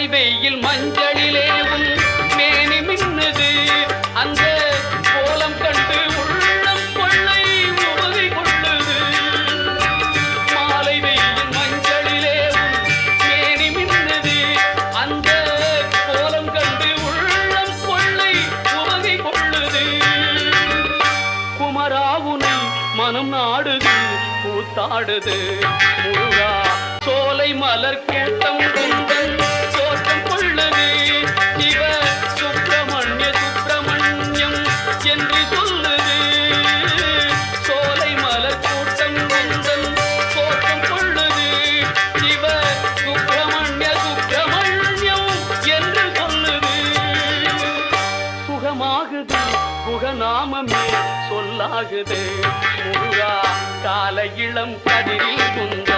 மாலை வெயில் மஞ்சளிலே உன் மேனி மின்னது. அந்த கோலம் கண்டு உள்ளம் கொள்ளை உதவி கொள்ளுது. மாலை வெயில் மஞ்சளிலே உன் மேனி மின்னது. அந்த கோலம் கண்டு உள்ளம் கொள்ளை உதவி கொள்ளுது. குமராவுனை மனம் நாடுது கூத்தாடுது முருகா சோலை மலர் கூட்டம் கொண்டது சுகமாகுது புகநாமமே சொல்லாகுது. முருகா கால இளம் கதிரில் குந்த